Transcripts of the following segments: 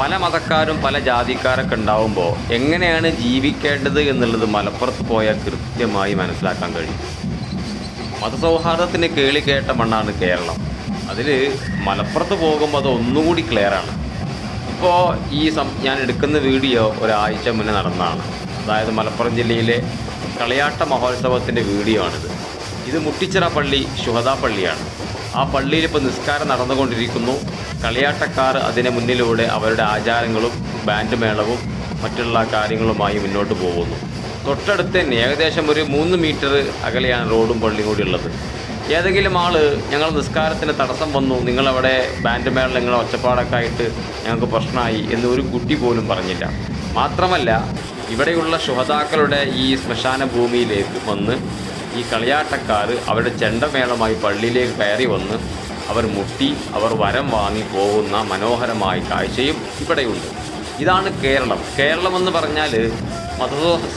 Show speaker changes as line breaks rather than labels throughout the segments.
പല മതക്കാരും പല ജാതിക്കാരൊക്കെ ഉണ്ടാവുമ്പോൾ എങ്ങനെയാണ് ജീവിക്കേണ്ടത് എന്നുള്ളത് മലപ്പുറത്ത് പോയാൽ കൃത്യമായി മനസ്സിലാക്കാൻ കഴിയും. മതസൗഹാർദ്ദത്തിന് കേളി കേട്ട മണ്ണാണ് കേരളം. അതിൽ മലപ്പുറത്ത് പോകുമ്പോൾ അത് ഒന്നുകൂടി ക്ലിയറാണ് ഇപ്പോൾ ഈ സം ഞാൻ എടുക്കുന്ന വീഡിയോ ഒരാഴ്ച മുന്നേ നടന്നതാണ്. അതായത് മലപ്പുറം ജില്ലയിലെ കളിയാട്ട മഹോത്സവത്തിന്റെ വീഡിയോ ആണിത്. ഇത് മുട്ടിച്ചിറ പള്ളി ശുഹദാ പള്ളിയാണ്. ആ പള്ളിയിൽ ഇപ്പോൾ നിസ്കാരം നടന്നുകൊണ്ടിരിക്കുന്നു. കളിയാട്ടക്കാർ അതിന് മുന്നിലൂടെ അവരുടെ ആചാരങ്ങളും ബാൻഡ് മേളവും മറ്റുള്ള കാര്യങ്ങളുമായി മുന്നോട്ട് പോകുന്നു. തൊട്ടടുത്ത് തന്നെ ഏകദേശം ഒരു മൂന്ന് മീറ്റർ അകലെയാണ് റോഡും പള്ളിയും കൂടി ഉള്ളത്. ഏതെങ്കിലും ആൾ ഞങ്ങൾ നിസ്കാരത്തിന് തടസ്സം വന്നു നിങ്ങളവിടെ ബാൻഡ് മേള നിങ്ങളെ ഒച്ചപ്പാടൊക്കെ ആയിട്ട് ഞങ്ങൾക്ക് പ്രശ്നമായി എന്ന് ഒരു കുട്ടി പോലും പറഞ്ഞില്ല. മാത്രമല്ല ഇവിടെയുള്ള ശുഹതാക്കളുടെ ഈ ശ്മശാന ഭൂമിയിലേക്ക് വന്ന് ഈ കളിയാട്ടക്കാർ അവരുടെ ചെണ്ടമേളമായി പള്ളിയിലേക്ക് കയറി വന്ന് അവർ മുട്ടി അവർ വരം വാങ്ങി പോകുന്ന മനോഹരമായ കാഴ്ചയും ഇവിടെയുണ്ട്. ഇതാണ് കേരളം. കേരളമെന്ന് പറഞ്ഞാൽ മത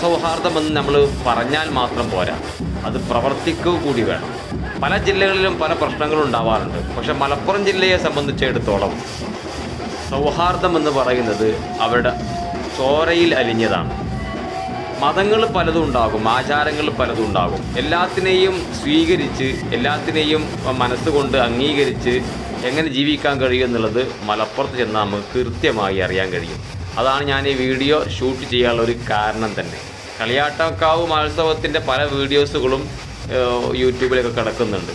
സൗഹാർദ്ദമെന്ന് നമ്മൾ പറഞ്ഞാൽ മാത്രം പോരാ. അത് പ്രവർത്തിക്കുക കൂടി വേണം. പല ജില്ലകളിലും പല പ്രശ്നങ്ങളും ഉണ്ടാവാറുണ്ട്. പക്ഷെ മലപ്പുറം ജില്ലയെ സംബന്ധിച്ചിടത്തോളം സൗഹാർദ്ദം എന്ന് പറയുന്നത് അവരുടെ ചോരയിൽ അലിഞ്ഞതാണ്. മതങ്ങൾ പലതും ഉണ്ടാകും ആചാരങ്ങൾ പലതും ഉണ്ടാകും. എല്ലാത്തിനെയും സ്വീകരിച്ച് എല്ലാത്തിനെയും മനസ്സുകൊണ്ട് അംഗീകരിച്ച് എങ്ങനെ ജീവിക്കാൻ കഴിയും എന്നുള്ളത് മലപ്പുറത്ത് ചെന്നാൽ നമുക്ക് കൃത്യമായി അറിയാൻ കഴിയും. അതാണ് ഞാൻ ഈ വീഡിയോ ഷൂട്ട് ചെയ്യാനുള്ള ഒരു കാരണം തന്നെ. കളിയാട്ടക്കാവ് മഹോത്സവത്തിന്റെ പല വീഡിയോസുകളും യൂട്യൂബിലൊക്കെ കിടക്കുന്നുണ്ട്.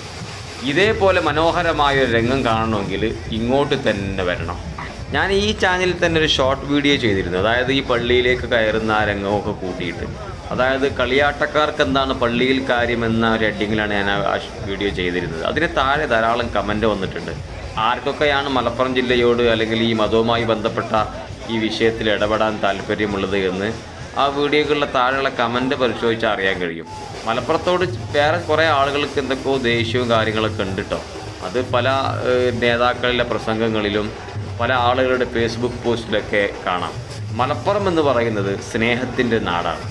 ഇതേപോലെ മനോഹരമായ ഒരു രംഗം കാണണമെങ്കിൽ ഇങ്ങോട്ട് തന്നെ വരണം. ഞാൻ ഈ ചാനലിൽ തന്നെ ഒരു ഷോർട്ട് വീഡിയോ ചെയ്തിരുന്നു. അതായത് ഈ പള്ളിയിലേക്ക് കയറുന്ന ആ രംഗമൊക്കെ കൂട്ടിയിട്ട്. അതായത് കളിയാട്ടക്കാർക്ക് എന്താണ് പള്ളിയിൽ കാര്യം എന്ന ഒരു ഹെഡിങ്ങിലാണ് ഞാൻ ആ വീഡിയോ ചെയ്തിരുന്നത്. അതിന് താഴെ ധാരാളം കമന്റ് വന്നിട്ടുണ്ട്. ആർക്കൊക്കെയാണ് മലപ്പുറം ജില്ലയോട് അല്ലെങ്കിൽ ഈ മതവുമായി ബന്ധപ്പെട്ട ഈ വിഷയത്തിൽ ഇടപെടാൻ താല്പര്യമുള്ളത് എന്ന് ആ വീഡിയോകളുടെ താഴെയുള്ള കമന്റ് പരിശോധിച്ചാൽ അറിയാൻ കഴിയും. മലപ്പുറത്തോട് വേറെ കുറേ ആളുകൾക്ക് എന്തൊക്കെയോ ദേഷ്യവും കാര്യങ്ങളൊക്കെ ഉണ്ട് കേട്ടോ അത് പല നേതാക്കളിലെ പ്രസംഗങ്ങളിലും പല ആളുകളുടെ ഫേസ്ബുക്ക് പോസ്റ്റിലൊക്കെ കാണാം. മലപ്പുറം എന്ന് പറയുന്നത് സ്നേഹത്തിന്റെ നാടാണ്.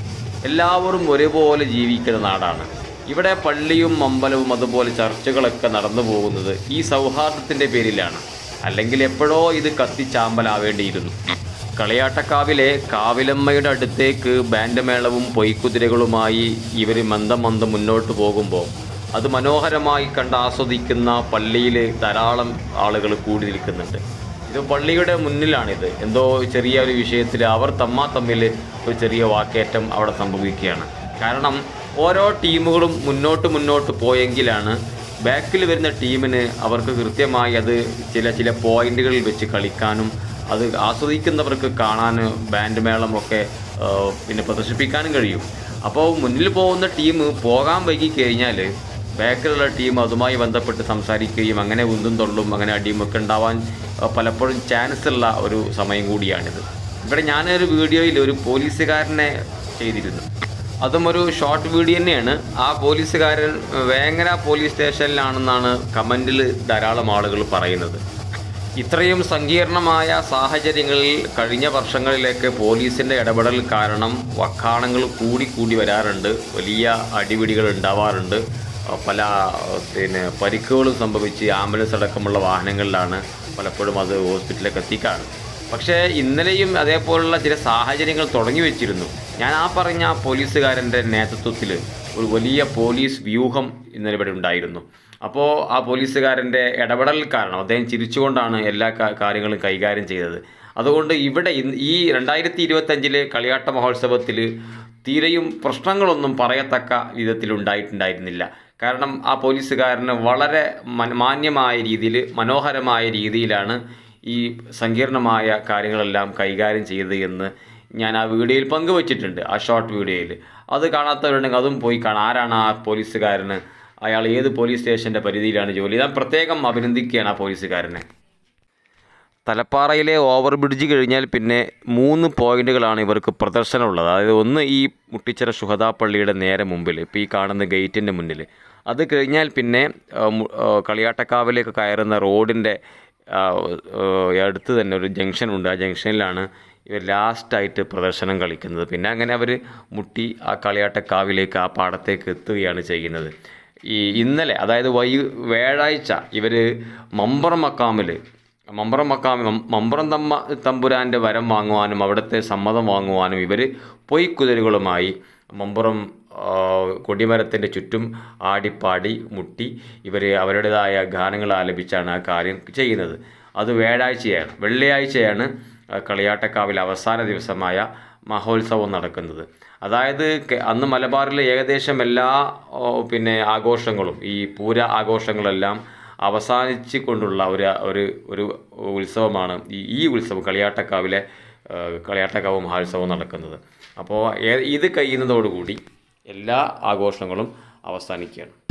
എല്ലാവരും ഒരേപോലെ ജീവിക്കുന്ന നാടാണ്. ഇവിടെ പള്ളിയും അമ്പലവും അതുപോലെ ചർച്ചകളൊക്കെ നടന്നു പോകുന്നത് ഈ സൗഹാർദ്ദത്തിന്റെ പേരിലാണ്. അല്ലെങ്കിൽ എപ്പോഴോ ഇത് കത്തിച്ചാമ്പലാവേണ്ടിയിരുന്നു. കളിയാട്ടക്കാവിലെ കാവിലമ്മയുടെ അടുത്തേക്ക് ബാൻഡ് മേളവും പൊയ്ക്കുതിരകളുമായി ഇവർ മന്ദം മന്ദം മുന്നോട്ട് പോകുമ്പോൾ അത് മനോഹരമായി കണ്ട് ആസ്വദിക്കുന്ന പള്ളിയിൽ ധാരാളം ആളുകൾ കൂടി നിൽക്കുന്നുണ്ട്. ഇത് പള്ളിയുടെ മുന്നിലാണിത്. എന്തോ ചെറിയ ഒരു വിഷയത്തിൽ അവർ തമ്മാ തമ്മിൽ ഒരു ചെറിയ വാക്കേറ്റം അവിടെ സംഭവിക്കുകയാണ്. കാരണം ഓരോ ടീമുകളും മുന്നോട്ട് മുന്നോട്ട് പോയെങ്കിലാണ് ബാക്കിൽ വരുന്ന ടീമിന് അവർക്ക് കൃത്യമായി അത് ചില ചില പോയിന്റുകളിൽ വെച്ച് കളിക്കാനും അത് ആസ്വദിക്കുന്നവർക്ക് കാണാൻ ബാൻഡ് മേളമൊക്കെ പിന്നെ പ്രദർശിപ്പിക്കാനും കഴിയും. അപ്പോൾ മുന്നിൽ പോകുന്ന ടീം പോകാൻ വൈകി കഴിഞ്ഞാൽ ബാക്കിലുള്ള ടീം അതുമായി ബന്ധപ്പെട്ട് സംസാരിക്കുകയും അങ്ങനെ ഉന്തും തൊള്ളും അങ്ങനെ അടിയുമൊക്കെ ഉണ്ടാവാൻ പലപ്പോഴും ചാൻസ് ഉള്ള ഒരു സമയം കൂടിയാണിത്. ഇവിടെ ഞാനൊരു വീഡിയോയിൽ ഒരു പോലീസുകാരനെ ചെയ്തിരുന്നു. അതും ഒരു ഷോർട്ട് വീഡിയോ തന്നെയാണ്. ആ പോലീസുകാരൻ വേങ്ങര പോലീസ് സ്റ്റേഷനിലാണെന്നാണ് കമന്റിൽ ധാരാളം ആളുകൾ പറയുന്നത്. ഇത്രയും സങ്കീർണമായ സാഹചര്യങ്ങളിൽ കഴിഞ്ഞ വർഷങ്ങളിലേക്ക് പോലീസിന്റെ ഇടപെടൽ കാരണം വക്കാണങ്ങൾ കൂടി കൂടി വരാറുണ്ട്. വലിയ അടിപിടികൾ ഉണ്ടാവാറുണ്ട്. പല പിന്നെ പരിക്കുകളും സംഭവിച്ച് ആംബുലൻസ് അടക്കമുള്ള വാഹനങ്ങളിലാണ് പലപ്പോഴും അത് ഹോസ്പിറ്റലിലേക്ക് എത്തിക്കാറ്. പക്ഷേ ഇന്നലെയും അതേപോലുള്ള ചില സാഹചര്യങ്ങൾ തുടങ്ങി വെച്ചിരുന്നു. ഞാൻ ആ പറഞ്ഞ പോലീസുകാരന്റെ നേതൃത്വത്തിൽ ഒരു വലിയ പോലീസ് വ്യൂഹം ഇന്നലെ ഇവിടെ ഉണ്ടായിരുന്നു. അപ്പോൾ ആ പോലീസുകാരന്റെ ഇടപെടൽ കാരണം അദ്ദേഹം ചിരിച്ചുകൊണ്ടാണ് എല്ലാ കാര്യങ്ങളും കൈകാര്യം ചെയ്തത്. അതുകൊണ്ട് ഇവിടെ ഈ രണ്ടായിരത്തി ഇരുപത്തഞ്ചിലെ കളിയാട്ട മഹോത്സവത്തിൽ തീരെയും പ്രശ്നങ്ങളൊന്നും പറയത്തക്ക വിധത്തിൽ ഉണ്ടായിട്ടുണ്ടായിരുന്നില്ല കാരണം ആ പോലീസുകാരന് വളരെ മാന്യമായ രീതിയിൽ മനോഹരമായ രീതിയിലാണ് ഈ സങ്കീർണമായ കാര്യങ്ങളെല്ലാം കൈകാര്യം ചെയ്തത് എന്ന് ഞാൻ ആ വീഡിയോയിൽ പങ്കുവച്ചിട്ടുണ്ട് ആ ഷോർട്ട് വീഡിയോയിൽ. അത് കാണാത്തവരുണ്ടെങ്കിൽ അതും പോയി കാണാം. ആരാണ് ആ പോലീസുകാരന്? അയാൾ ഏത് പോലീസ് സ്റ്റേഷന്റെ പരിധിയിലാണ് ജോലി ഞാൻ പ്രത്യേകം അഭിനന്ദിക്കുകയാണ് ആ പോലീസുകാരനെ. തലപ്പാറയിലെ ഓവർ ബ്രിഡ്ജ് കഴിഞ്ഞാൽ പിന്നെ മൂന്ന് പോയിന്റുകളാണ് ഇവർക്ക് പ്രദർശനമുള്ളത്. അതായത് ഒന്ന് ഈ മുട്ടിച്ചിറ ശുഹദാ പള്ളിയുടെ നേരെ മുമ്പിൽ ഇപ്പോൾ ഈ കാണുന്ന ഗേറ്റിന്റെ മുന്നിൽ അത് കഴിഞ്ഞാൽ പിന്നെ കളിയാട്ടക്കാവിലേക്ക് കയറുന്ന റോഡിന്റെ അടുത്ത് തന്നെ ഒരു ജംഗ്ഷൻ ഉണ്ട്. ആ ജംഗ്ഷനിലാണ് ഇവർ ലാസ്റ്റായിട്ട് പ്രദർശനം കളിക്കുന്നത്. പിന്നെ അങ്ങനെ അവർ മുട്ടി ആ കളിയാട്ടക്കാവിലേക്ക് ആ പാടത്തേക്ക് എത്തുകയാണ് ചെയ്യുന്നത്. ഈ ഇന്നലെ അതായത് വൈ വ്യാഴാഴ്ച ഇവർ മമ്പറം മക്കാമിൽ മമ്പറം മക്കാമി മം- മമ്പറം തമ്മ തമ്പുരാന്റെ വരം വാങ്ങുവാനും അവിടുത്തെ സമ്മതം വാങ്ങുവാനും ഇവർ പൊയ്ക്കുതിരുകളുമായി മമ്പുറം കൊടിമരത്തിന്റെ ചുറ്റും ആടിപ്പാടി മുട്ടി ഇവർ അവരുടേതായ ഗാനങ്ങൾ ആലപിച്ചാണ് ആ കാര്യം ചെയ്യുന്നത്. അത് വ്യാഴാഴ്ചയാണ് വെള്ളിയാഴ്ചയാണ് കളിയാട്ടക്കാവിൽ അവസാന ദിവസമായ മഹോത്സവം നടക്കുന്നത്. അതായത് അന്ന് മലബാറിലെ ഏകദേശം എല്ലാ പിന്നെ ആഘോഷങ്ങളും ഈ പൂര ആഘോഷങ്ങളെല്ലാം അവസാനിച്ച് കൊണ്ടുള്ള ഒരു ഒരു ഒരു ഉത്സവമാണ് ഈ ഈ ഉത്സവം കളിയാട്ടക്കാവിലെ കളിയാട്ടക്കാവ് മഹോത്സവം നടക്കുന്നത്. അപ്പോൾ ഇത് കഴിയുന്നതോടുകൂടി എല്ലാ ആഘോഷങ്ങളും അവസാനിക്കുകയാണ്.